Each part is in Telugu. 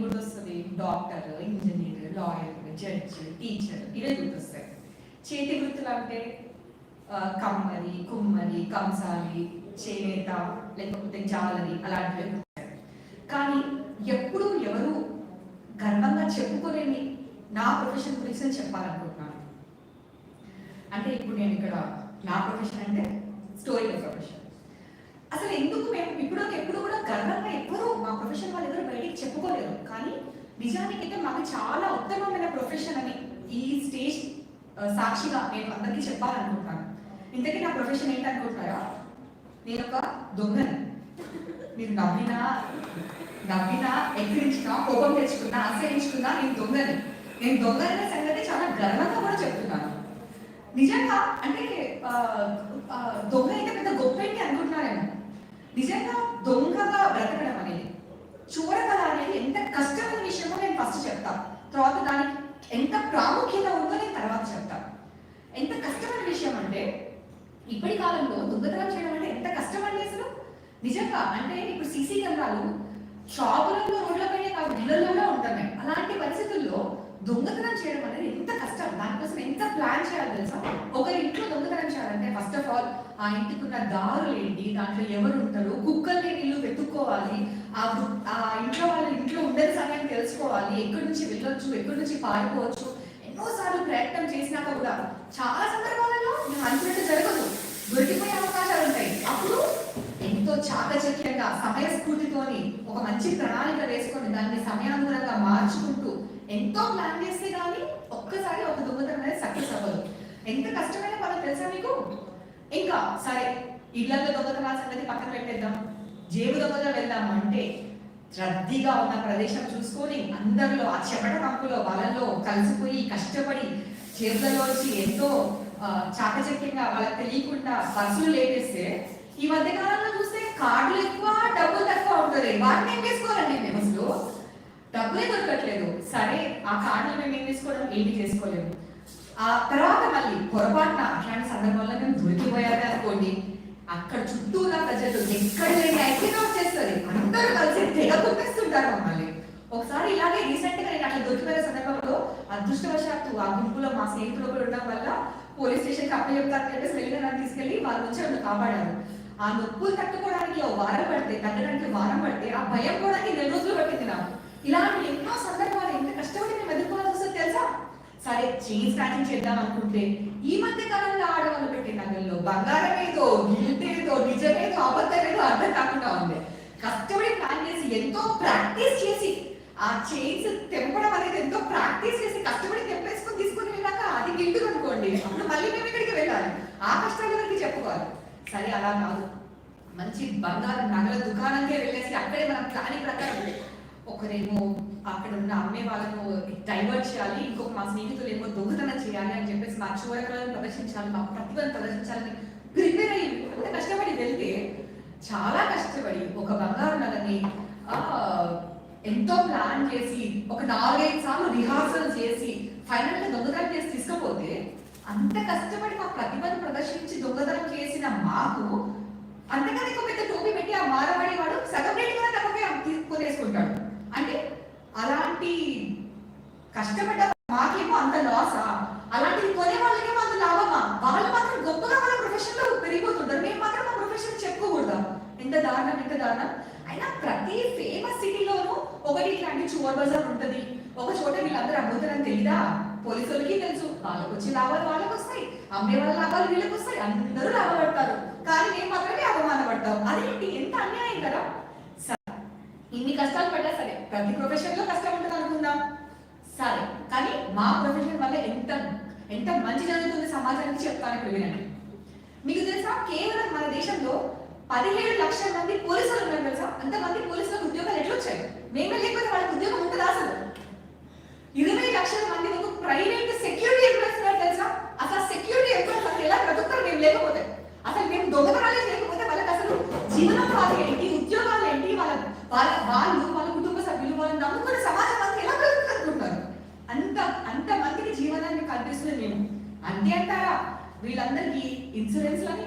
కూడా గుర్తొస్తుంది. Doctor engineer lawyer judge teacher ఇవే గుర్తొస్తాయి. చేతి వృత్తులు అంటే కమ్మరి కుమ్మరి కంసాలి చేనేత లేకపోతే జాలరి అలాంటివి కానీ ఎప్పుడు ఎవరు గర్వంగా చెప్పుకోలేని నా ప్రొఫెషన్ గురించి నేను చెప్పాలనుకుంటున్నాను. అంటే ఇప్పుడు నేను ఇక్కడ నా ప్రొఫెషన్ అంటే స్టోరీ ప్రొఫెషన్. అసలు ఎందుకు మేము ఇప్పుడు ఎప్పుడు కూడా గర్వంగా ఎవ్వరూ మా ప్రొఫెషన్ వాళ్ళు ఎవరు బయటికి చెప్పుకోలేరు కానీ నిజానికైతే అయితే మాకు చాలా ఉత్తమమైన ప్రొఫెషన్ అని ఈ స్టేజ్ సాక్షిగా నేను అందరికీ చెప్పాలనుకుంటున్నాను ఇంతకీ నా ప్రొఫెషన్ ఏంటనుకుంటున్నారా? నేను ఒక దొంగని. మీరు నవ్వినా నవ్వినా ఎక్కిరించినా కోపం తెచ్చుకున్నా ఆశ్రయించుకున్నా నేను దొంగని. నేను దొంగలైన సంగతి చాలా గర్వంగా కూడా చెప్తున్నాను. నిజంగా అంటే దొంగ అయితే పెద్ద గొప్ప ఏంటి అనుకుంటున్నారేమో. నిజంగా దొంగగా బ్రతకడం అనేది చూడగల కష్టమైన విషయమో నేను ఫస్ట్ చెప్తాను తర్వాత దానికి ఎంత ప్రాముఖ్యత ఉందో నేను తర్వాత చెప్తాను ఎంత కష్టమైన విషయం అంటే ఇప్పటి కాలంలో దొంగతనం చేయడం అంటే ఎంత కష్టం అండి అసలు? నిజంగా అంటే ఇప్పుడు సీసీ కెమెరాలు షాపులలో రోడ్లపైనే కాదు ఇళ్ళలోనే ఉంటున్నాయి. అలాంటి పరిస్థితుల్లో దొంగతనం చేయడం అనేది ఎంత కష్టం? దానికోసం ఎంత ప్లాన్ చేయాలి తెలుసా? ఒకరి ఇంట్లో దొంగతనం చేయాలంటే ఫస్ట్ ఆఫ్ ఆల్ ఆ ఇంటికి ఉన్న దారులు ఏంటి? దాంట్లో ఎవరు ఉంటారు? కుక్కలు లేని ఇల్లు వెతుక్కోవాలి. ఆ ఆ ఇంట్లో వాళ్ళు ఇంట్లో ఉండని సమయం తెలుసుకోవాలి. ఎక్కడి నుంచి వెళ్ళొచ్చు ఎక్కడి నుంచి పారిపోవచ్చు. ఎన్నోసార్లు ప్రయత్నం చేసినాక కూడా చాలా సందర్భాలలో అనుకున్నట్టు జరగదు. దొరికిపోయే అవకాశాలు ఉంటాయి. అప్పుడు ఎంతో చాకచక్యంగా సమయస్ఫూర్తితోని ఒక మంచి ప్రణాళిక వేసుకొని దాన్ని సమయానుగుణంగా మార్చుకుంటూ ఎంతో ప్లాన్ చేస్తే కానీ ఒక్కసారి ఒక దొంగతనం అనేది సక్సెస్ అవ్వదు. ఎంత కష్టమైన పని తెలుసా మీకు? ఇంకా సరే ఇళ్ళలో దొంగతనాల సంగతి పక్కన పెట్టేద్దాం. జేబు వెళ్దాము అంటే రద్దీగా ఉన్న ప్రదేశం చూసుకొని అందరిలో ఆ చెమట కంపులో వాళ్ళలో కలిసిపోయి కష్టపడి చేతులలోంచి ఎంతో చాకచక్యంగా వాళ్ళకి తెలియకుండా బస్సులు లేటేస్తే ఈ మధ్య కాలంలో చూస్తే కార్డులు ఎక్కువ డబ్బులు తక్కువ ఉంటుంది వాటిని ఏం చేసుకోవాలండి మేము అసలు? డబ్బులే దొరకట్లేదు. సరే ఆ కార్డులు మేము ఏం చేసుకోవడం? ఏంటి చేసుకోలేము. ఆ తర్వాత మళ్ళీ పొరపాటున అట్లాంటి సందర్భంలో మేము దొరికిపోయారు అనుకోండి. అక్కడ చుట్టూ ఉన్న ప్రజలు ఎక్కడ లేని ఐక్యంగా వచ్చేస్తుంది? అందరూ కలిసి తెగ కొట్టేస్తుంటారు మమ్మల్ని. ఒకసారి ఇలాగే రీసెంట్గా నేను అట్లా దొరికిపోయిన సందర్భంలో అదృష్టవశాత్తు ఆ గుంపులో మా స్నేహితులు కూడా ఉండడం వల్ల పోలీస్ స్టేషన్కి అప్ప చెప్తారని చెప్పేసి వెళ్ళిన నన్ను తీసుకెళ్ళి వాళ్ళు వచ్చి నన్ను కాపాడారు. ఆ నొప్పులు తట్టుకోవడానికి వారం పడితే తగ్గడానికి వారం పడితే ఆ భయం కూడా నెల రోజులు పట్టింది నాకు. ఇలాంటి ఎన్నో సందర్భాలు ఎంత కష్టపడి మేము ఎదుర్కోవాల్సి వస్తుంది తెలుసా? సరే చైన్ స్నాచింగ్ చేద్దాం అనుకుంటే ఈ మధ్య కాలంలో ఆడవాళ్ళు పెట్టే నగల్లో బంగారం ఏదో గిల్ట్ ఏదో నిజమేదో అబద్ధం ఏదో అర్థం కాకుండా ఉంది. కష్టపడి ప్లాన్ చేసి ఎంతో ప్రాక్టీస్ చేసి ఆ చైన్స్ తెంపడం అనేది ఎంతో ప్రాక్టీస్ చేసి కష్టపడి తెంపేసుకుని తీసుకుని వెళ్ళాక అది గిల్ట్ అనుకోండి అప్పుడు మళ్ళీ మేము ఇక్కడికి వెళ్ళాలి. ఆ కష్టాల వరకు చెప్పుకోవాలి? సరే అలా కాదు. మంచి బంగారం నగల దుకాణంకే వెళ్ళేసి అక్కడే మనం ప్లానింగ్ ప్రకారం ఒకరేమో అక్కడ ఉన్న అమ్మే వాళ్ళను డైవర్ట్ చేయాలి ఇంకొక మా స్నేహితులు ఏమో దొంగతనం చేయాలి అని చెప్పేసి మా చూడకలను ప్రదర్శించాలి మా ప్రతిభను ప్రదర్శించాలని ప్రిపేర్ అయ్యి అంత కష్టపడి వెళ్తే చాలా కష్టపడి ఒక బంగారు నగని ఎంతో ప్లాన్ చేసి ఒక నాలుగైదు సార్లు రిహార్సల్ చేసి ఫైనల్గా దొంగతనం చేసి తీసుకపోతే అంత కష్టపడి మా ప్రతిభను ప్రదర్శించి దొంగతనం చేసిన మాకు అంతకన్నా పెద్ద టోపీ పెట్టి ఆ మారబడి వాడు సగం రేటు కూడా తక్కువే కొనేసుకుంటాడు అంటే అలాంటి కష్టపడ్డ మాకేమో అంత లాసా అలాంటిది కొనే వాళ్ళకేమో అంత లాభమా? వాళ్ళు మాత్రం గొప్పగా వాళ్ళ ప్రొఫెషన్లో పెరిగిపోతుంటారు. మేము మాత్రం మా ప్రొఫెషన్ చెప్పుకోకూడదా. ఎంత దారుణం ఎంత దారుణం. అయినా ప్రతి ఫేమస్ సిటీలోనూ ఒకటి ఇట్లాంటి చోర్ బజార్ ఉంటుంది. ఒక చోట వీళ్ళందరూ అమ్ముతారని తెలీదా? పోలీసులకి తెలుసు. వాళ్ళకి వచ్చే లాభాలు వాళ్ళకి వస్తాయి. అమ్మే వాళ్ళ లాభాలు వీళ్ళకి వస్తాయి. అందరూ లాభపడతారు. కానీ మేము మాత్రమే అవమానపడతాం. అదేంటి? ఎంత అన్యాయం కదా? ఇన్ని కష్టాలు పడ్డా సరే ప్రతి ప్రొఫెషన్లో కష్టం ఉంటుంది అనుకుందాం. సరే కానీ మా ప్రొఫెషన్ వల్ల ఎంత ఎంత మంచి జరుగుతుంది సమాజానికి చెప్తాను ఇప్పుడు వినండి. మీకు తెలుసా కేవలం మన దేశంలో పదిహేడు లక్షల మంది పోలీసులు ఉన్నారు తెలుసా? అంతమంది పోలీసులకు ఉద్యోగాలు ఎట్లా వచ్చాయి? మేమే లేకపోతే వాళ్ళకి ఉద్యోగం ఉంటుందా అసలు ఇరవై లక్షల మంది వరకు ప్రైవేట్ సెక్యూరిటీ ఎంప్లాయీస్ ఉన్నారు తెలుసా అసలు సెక్యూరిటీ ఎంప్లాయీస్ అసలు ఎలా బ్రతుకుతారు మేము లేకపోతే అసలు మేము దొంగతనాలే లేకపోతే వాళ్ళకి అసలు జీవనోపాధి ఏంటి ఉద్యోగాలు ఏంటి వాళ్ళ వాళ్ళు వాళ్ళ కుటుంబ సభ్యులు వాళ్ళని నమ్ముకునే సమాజం అంతా ఎలా బ్రతుకుతున్నారు అంత అంత మందికి జీవనాన్ని కల్పిస్తుంది మేము అంతే అంటారా? వీళ్ళందరికీ ఇన్సూరెన్స్లని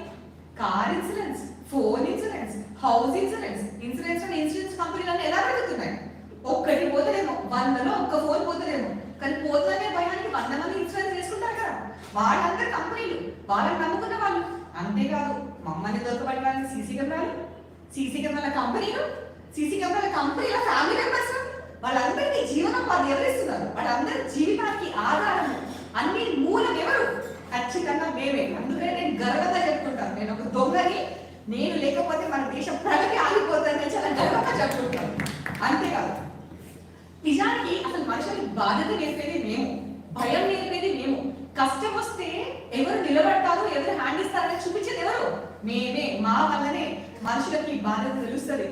car insurance phone insurance house insurance insurance అని ఇన్సూరెన్స్ కంపెనీలన్నీ ఎలా పెరుగుతున్నాయి ఒక్కటి పోతలేమో వందలో ఒక్క ఫోన్ పోతలేమో కానీ పోతుందనే భయానికి వంద మంది ఇన్సూరెన్స్ చేసుకుంటారు కదా. వాళ్ళందరూ కంపెనీలు వాళ్ళని నమ్ముకున్న వాళ్ళు. అంతేకాదు మమ్మల్ని దొరకబడడానికి సీసీ కెమెరాలు సీసీ కెమెరాల కంపెనీలు సీసీ కెమెరాల కంపెనీల ఫ్యామిలీ మెంబర్స్. వాళ్ళందరికీ జీవనం వాళ్ళు ఎవరిస్తున్నారు వాళ్ళందరి జీవితానికి ఆధారము. అన్ని మూలం ఎవరు? ఖచ్చితంగా మేమే. అందుకనే నేను గర్వంగా చెప్పుకుంటాను. నేను ఒక దొంగని నేను లేకపోతే మన దేశం ప్రగతి ఆగిపోతుందని చాలా గర్వంగా చెప్పుకుంటాను. అంతేకాదు నిజానికి అసలు మనుషులకి బాధ్యత నేర్పేది మేము. భయం నేర్పేది మేము. కష్టం వస్తే ఎవరు నిలబడతారు ఎవరు హ్యాండ్ ఇస్తారని చూపించేది ఎవరు? మేమే. మా వల్లనే మనుషులకి బాధ్యత తెలుస్తుంది.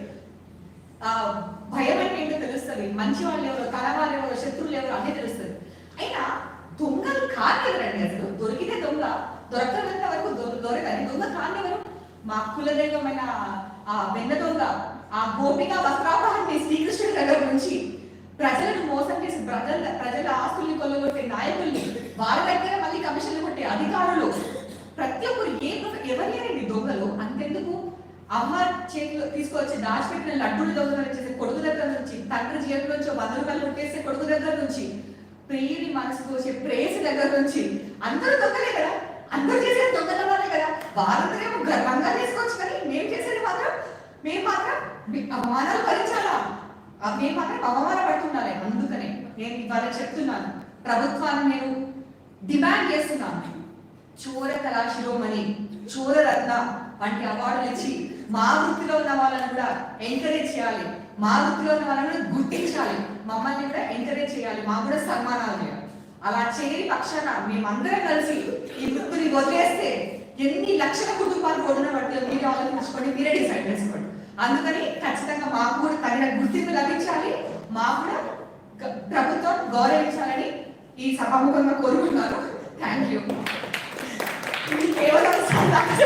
భయం అంటే ఏంటో తెలుస్తుంది. మంచి వాళ్ళు ఎవరో తన వాళ్ళు ఎవరో శత్రువులు ఎవరో అన్నీ తెలుస్తుంది. అయినా దొంగలు కాదు ఎవరండి అసలు? దొరికితే దొంగ దొరకనంత వరకు దొరకని దొంగ కాదు ఎవరు? మా కులదైవమైన ఆ వెన్న దొంగ ఆ గోపిక వస్త్రాపహాన్ని శ్రీకృష్ణుడి దగ్గర నుంచి ప్రజలను మోసం చేసి ప్రజల ప్రజల ఆస్తుల్ని కొల్లగొట్టే నాయకుల్ని వారి దగ్గర మళ్ళీ కమిషన్లు కొట్టే అధికారులు. ప్రతి ఒక్కరు ఏ ఎవరు లేరండి దొంగలు? అంతెందుకు? అమ్మ చేతిలో తీసుకొచ్చి దాచిపెట్టిన లడ్డూలు దగ్గర చేసే కొడుకు దగ్గర నుంచి తండ్రి జేబులో నుంచి వంద రూపాయలు కొట్టేసే కొడుకు దగ్గర నుంచి ప్రియుని మనసు వచ్చే ప్రేయసి దగ్గర నుంచి అందరూ దొంగలే కదా? అందరూ చేసేది దొంగల వాళ్ళే కదా? వాళ్ళందరేమో గర్వంగా తీసుకోవచ్చు కానీ మేము చేసేది మాత్రం మేము మాత్రం అవమానాలు భరించాలా? మేము మాత్రం అవమాన పడుతుండాలి అందుకనే నేను ఇవాళ చెప్తున్నాను. ప్రభుత్వాన్ని నేను డిమాండ్ చేస్తున్నాను. చోర కళాశిరోమణి శిరోమణి చోరరత్న వంటి అవార్డులు ఇచ్చి మా వృత్తిలో ఉన్న వాళ్ళని కూడా ఎంకరేజ్ చేయాలి. మా వృత్తిలో ఉన్న వాళ్ళని కూడా గుర్తించాలి. మమ్మల్ని కూడా ఎంకరేజ్ చేయాలి. మాకు కూడా సన్మానాలు చేయాలి. అలా చేయని పక్షాన మేమందరం కలిసి ఈ వృత్తిని వదిలేస్తే ఎన్ని లక్షల కుటుంబాలు కొడిన మీరు మీరే ఆలోచించుకోండి మీరే డిసైడ్ చేసుకోండి. అందుకని ఖచ్చితంగా మాకు కూడా తగిన గుర్తింపు లభించాలి. మాకు కూడా ప్రభుత్వం గౌరవించాలని ఈ సభాముఖంగా కోరుకుంటున్నాను. థ్యాంక్ యూ కేవలం సందాక్ష